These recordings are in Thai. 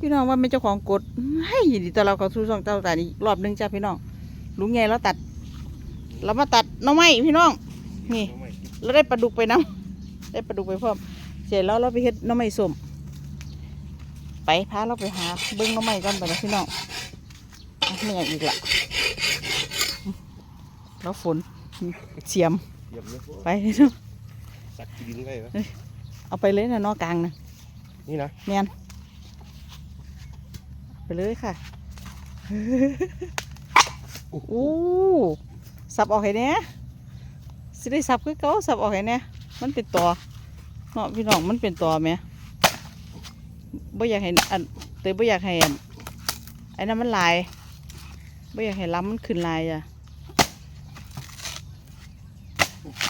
พี่น้องว่าเป็นเจ้าของกดให้ยินดีต้อนรับเข้าสู่ช่องเต้าตาอีกรอบหนึงจ้าพี่น้องลุงใหญ่เราตัด เรามาตัดหน้องไม้พี่น้อง นี่น้องใหม่เราได้ปลาดุกไปน้ำได้ปลาดุกไปพร้อมเสร็จแล้วเราไปเฮ็ดหน้องไม้ส้มไปพาเราไปหาเบิ้งหน้องไม้กันไปนะพี่น้องอะเหนื่อยอีกละแล้วฝนเสียมเหยียบเลยไปเนาะสักดินไว้ไหมเอาไปเลยนะนอกกลางนะนี่นะแมน ไปเลยค่ะโอ้โหอู้สับออกให้เนี้ยสิได้สับคือเก่าสับออกให้เนี้ยมันเป็นตัวเนาะพี่น้องมันเป็นตัวไหมบ่อยากให้อันเตยบ่อยากให้อันไอ้นั่นมันลายบ่อยากให้ล้ำมันขึ้นลายอะ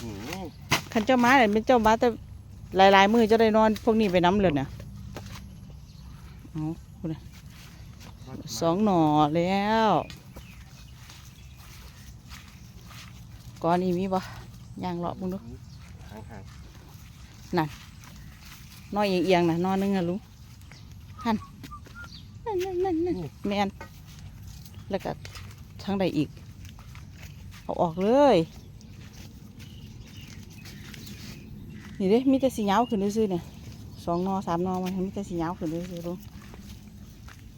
อืมคันเจ้าม้าเนี่ยเป็นเจ้าม้าแต่หลายๆมือเจ้าได้นอน พวกนี้ไปน้ำเลยเนี่ยเอาพูดนะ สองหน่อแล้วก้อนนี้มีบ่ย่างเลาะมึงดูห่างห่างน้อยเอียงๆนะนอนนึงนะลุงหันนั่นนั่นนั่นนั่นแมนแล้วก็ทางใดอีก เอาออกเลย นี่เด้มีแต่สีเหยาวขึ้นซื่อๆเนี่ยสองหนอสามหนอมันมีแต่สีเหยาวขึ้นซื่อๆลุง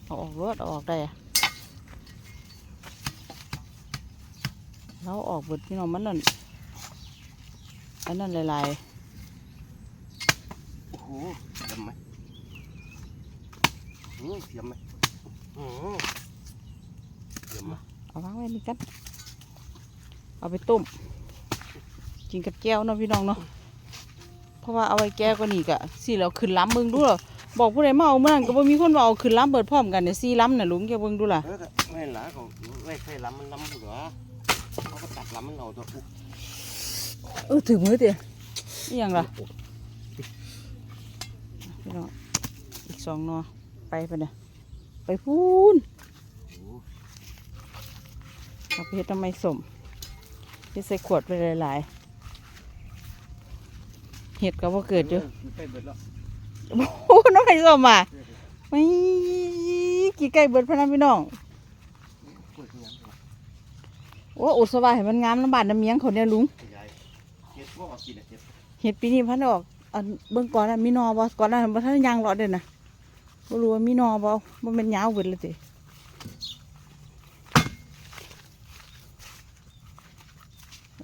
เอาออกรถเอาออกได้อะเราออกเบิดพี่น้องมันนั่นอันนั้นหลายๆโอ้โหเสียมไหมอืมเสียมไหมอืมเสียมไหมเอาวางไว้นี่กันเอาไปต้มกินกับแก้วเนาะพี่น้องเนาะเพราะว่าเอาไว้แก้วก็นี่กะสี่แล้วขึ้นล้ำมึงดูเหรอ บอกผู้ใดมาเอาเมื่อนั้นก็บ่มีคนมาเอาขึ้นล้ำเบิดพร้อมกันเนี่ยสี่ล้ำน่ะลุงแกเบิ่งดูล่ะเออก็ไม่หลาเขาไม่ใช่ล้ำมันล้ำหัวเขาก็ตัดล้ำมันเอาตัวอุ๊เออถึงมือเตี๋ยนี่ยังล่ะพี่น้องอีกสองนอไปปเนี่ยไปพูนเอาไปเฮ็ดทำไมสมเฮ็ดใส่ขวดไปหลายๆเห็ดก็บ่เกิดอยู่ ไปเบิดแล้ว โอ้น้องไผ่ส้มอะไม่กี่ไก่เบิดพนันพี่น้องโอ้อุสบายให้มันงามน้ำบาดน้ำเมียงเขาเนี่ยลุงเห็ดปีนี้พันออกอันเบิ่งก่อนนะมีนอบ่ก่อนนั้นบ่ทันยางหลอดเด้นะบ่รู้ว่ามีนอบ่บ่แม่นยาวเบิดเลยติ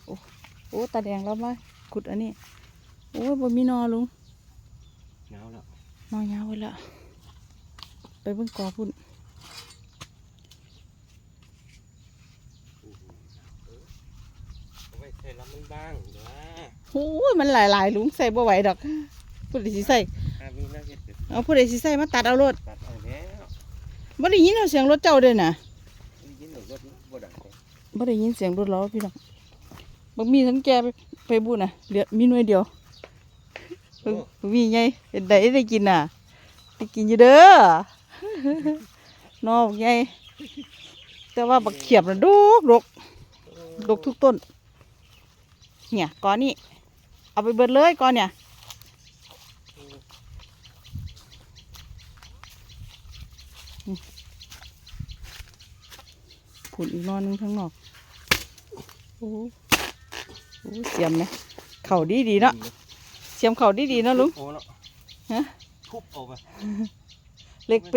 โอ้โอ้ตาแดงแล้วมาขุดอันนี้โอ้ยบ่มีนอลุง หนอยาวไว้ละ ไปเบิ่งกอพุ่นเอาไว้ใส่ล้ำมันบ้างเดี๋ยวนะโอ้ยมันหลายๆลุงใส่บ่ไหวดอกผู้ใดสิใส่อะมีหน้าเห็ดเด็ดเอาผู้ใดสิใส่มาตัดเอารถตัดเอาแล้วบ่ได้ยินเอาเสียงรถเจ้าเด้อน่ะนี่ยินหนูรถบ่ดังเลยบ่ได้ยินเสียงรถเราพี่น้องบักมีทั้งแกไปไปบุญน่ะเหลือมีหน่วยเดียวบักบัก มีไงเห็นได้ได้กินน่ะได้กินอยู่เด้อน้องไงแต่ว่าบักเขียบน่ะดกดกดกทุกต้น เนี่ยก้อนนี้เอาไปเบิดเลยก้อนเนี่ยผุนอีกนอนหนึงข้างนอกโอ้โหโอ้โหเสียมไหมเข่าดีดีๆเนาะเสียมเข่าดีดีๆเนาะลุง โอ้เนาะฮะ ทุบเอาไปเล็กเป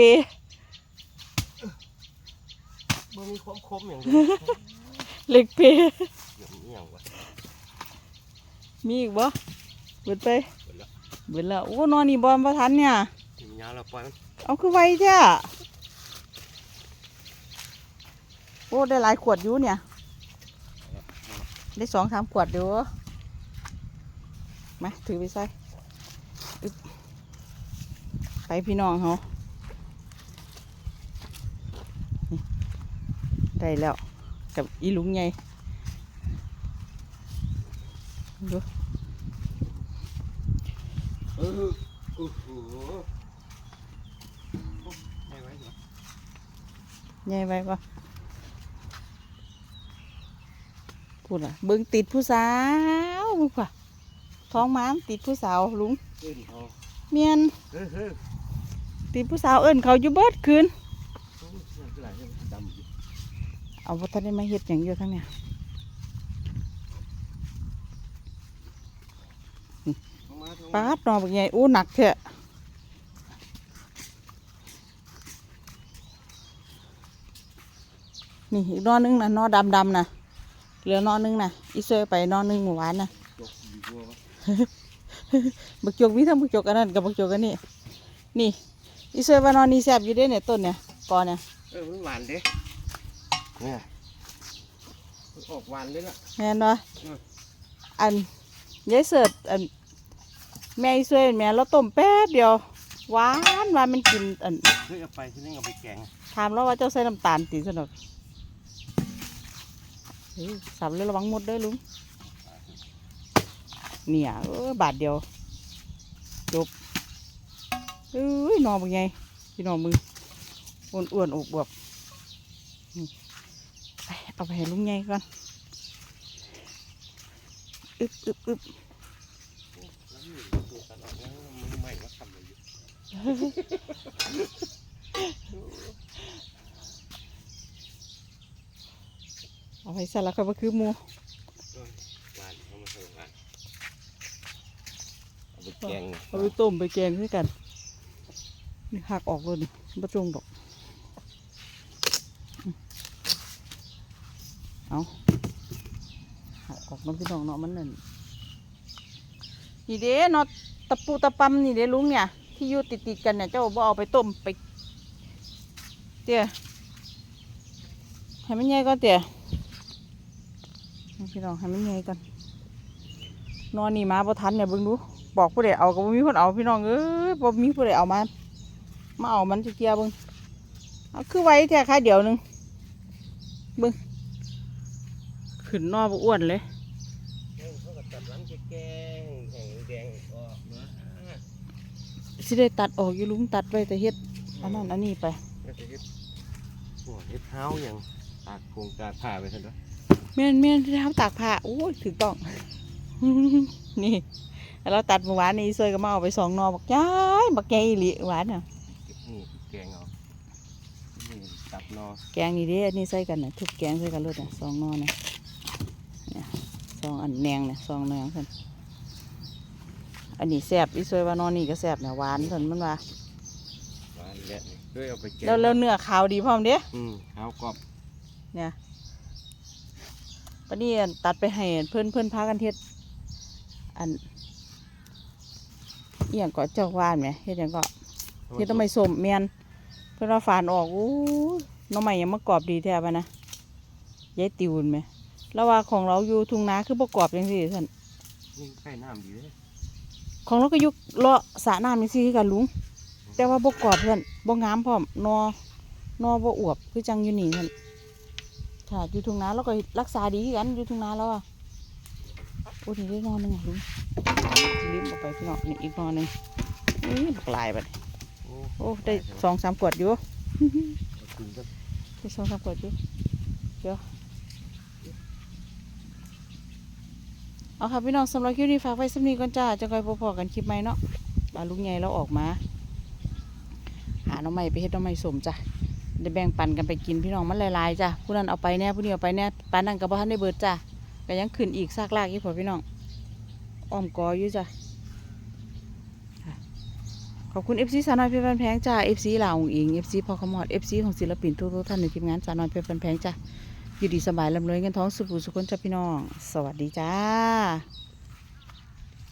บ่มีความคมอย่างเดียวเล็กเปเดี๋ยวมีอย่างวะมีอีกบ่เบิดไปเบิดแล้วเบิดแล้วโอ้นอนนี่บอมประทันเนี่ย ถึงยาวแล้วปล่อยมันเอาคือไวจ้ะโอ้ได้หลายขวดอยู่เนี่ย ได้สองสามขวดอยู่ มาถือไปใส่ไปพี่น้องเขาได้แล้วกับอีลุงไงดูเออโอ้โหให้ไว้เดี๋ยวไงไปปะพูดอะเบิ่งติดผู้สาวมึงป่ะ ท้องม้ามติดผู้สาวลุงเอ้ยเอาเมียนเออเออตีผู้สาวเอิ้นเขาอยู่เบิดคืนโอ้ยเสื้อคือหลายเรื่องดำอยู่เอาบ่ทันได้มาเฮ็ดหยังอยู่ทั้งเนี่ยเอามาเอาปามาดนอบักใหญ่อู้หนักแท้นี่อีกนอนึงนะนอดำดำๆนะเหลือนอนึงนะอีเซยไปนอนึงหมู่หวานนะจกดีกว่าวะ บักจกมีทั้งบักจกอันนั้นกับบักจกอันนี้ นี่อีเซยว่านอนนี่แซ่บอยู่เด้เนี่ยต้นเนี่ยกอเนี่ยเออมันหวานเด้เนี่ยมันออกหวานเลยล่ะแม่นบ่อืมอันยายเสิร์ตอันแม่อีเซยแม่เราต้มแป๊บเดียวหวานหวานมันกินอันเฮ้ยเอาไปที่นี่เอาไปแกงถามแล้วว่าเจ้าใส่น้ำตาลตีสนุกเฮ้ยสับเลยระวังหมดเด้อลุง เนี่ยเออบาทเดียว จบเอ้ยนอนเป็นไงพี่นองมึงอ้วนอ้วนๆอวบๆนี่ไปเอาไปให้ลุงใหญ่ก่อนอึบอึบอึบแล้วนี่ตัวตัดออกแล้วค่อะไรอยู่เอาไปใส่แล้วก็มาคือมู เออหวานเอามาใส่หวานเอาไป แกงเอาไปต้มไปแกงด้วยกันนี่หักออกเลยนี่บ่จงดอกอืมเอาหักออกน้ำพี่น้องเนาะมันนั่นนี่เด้เนาะตะปูตะปำนี่เด้ลุงเนี่ย ที่อยู่ติดติดๆกันเนี่ยเจ้าบ่เอาไปต้มไปเตี้ยให้มันใหญ่ก่อนเตี้ยนี่พี่น้องให้มันใหญ่ก่อนนอนนี่มาบ่ทันเนี่ยเบิ่งดู บอกผู้ใดเอาก็บ่มีคนเอาพี่น้องเอ้ยบ่มีผู้ใดเอามามาเอามันจะเกียเบิ่งเอาคือไว้แท้ค่าเดียวหนึงเบิ่งขึ้นนอบ่อ้วนเลยเออเขาก็ตัดหลังจะแกงแห้งแดงออกมาสิได้ตัดออกอยู่ลุงตัดไว้แต่เฮ็ดอันนั้นอันนี้ไปก็จะเฮ็ดโอ้เฮ็ดเท้าอย่างตากโครงตากผ้าไปซะด้วยแม่นแม่นที่ทำตากผ้าโอ้ยถูกต้องนี่ แล้วตัดเมื่อวานนี้ซวยก็มาเอาไปสองหนอบักย้ายบักใหญ่อีหลีหวานน่ะนี่แกงเอานี่ตับนอแกงนี่เด้อันนี้ใส่กันน่ะทุบแกงใส่กันเลยน่ะสองหนอน่ะเนี่ยสองอันแหนงเนี่ยสองแหนงเพิ่นอันนี้แซ่บอีซวยว่านอนนี่ก็แซ่บเนี่ยหวานเพิ่นมันว่าหวานแหละนี่ด้วยเอาไปแกงแล้วแล้วเนื้อขาวดีพร้อมเด้อืมเท้ากรอบเนี่ยปานนี้อันตัดไปให้เพื่อนเพื่อนพากันเฮ็ดอันเอียงก็เจ้าว่านไหมเฮ็ดหยังก็เฮ็ดทำไมสมเมียนเพื่อนว่าฝานออกอู้หน้องใหม่ยังมากรอบดีแท้ปะนะยายติวน์ไหมแล้วว่าของเราอยู่ทุ่งนาคือประกรอบจังซี่ท่านนี่ใกล้น้ำดีเลยของเราก็อยู่เลาะสระน้ำจังซี่คือกันลุง แต่ว่าบ่กรอบเพื่อนบ่งามพร้อมนอนอบ่อวบคือจังอยู่นี่ท่านค่ะอยู่ทุ่งนาเราก็รักษาดีคือกันอยู่ทุ่งนาแล้วอะ โอ้นี่ได้นอนหนึงอะลุงสิลืมเออกไปพี่น้องนี่อีกนอนหนึงนี่บักหลายบัดนี้โอ้โอ้ได้สองสามขวดอยู่เอาคืนก็ได้สองสามขวดอยู่เดี๋ยวเอาค่ะพี่น้องสำหรับคลิปนี้ฝากไว้สำนีก่อนจ้าจะคอยพอๆกันคลิปใหม่เนาะปลาลุงใหญ่เราออกมา หาหน้องใหม่ไปเฮ็ดหน้องใหม่สมจ้ะได้แบ่งปันกันไปกินพี่น้องมันหลายๆจ้ะผู้นั้นเอาไปแน่ผู้นี้เอาไปแน่ปานนั้นกับบ้านได้เบิดจ้ะ ก็ยังขึ้นอีกซากลากอีกพอพี่น้องอ้อมกออยู่จ้ะขอบคุณ FC สาวน้อยเพชรบันแพงจ้า FC ลาวองอิง FC พอขมอด FC ของศิลปินทุกๆท่านในทีมงานสาวน้อยเพชรบันแพงจ้าอยู่ดีสบายลำเลยเงินท้องสุขุสุขคนจ้ะพี่น้อง สวัสดีจ้า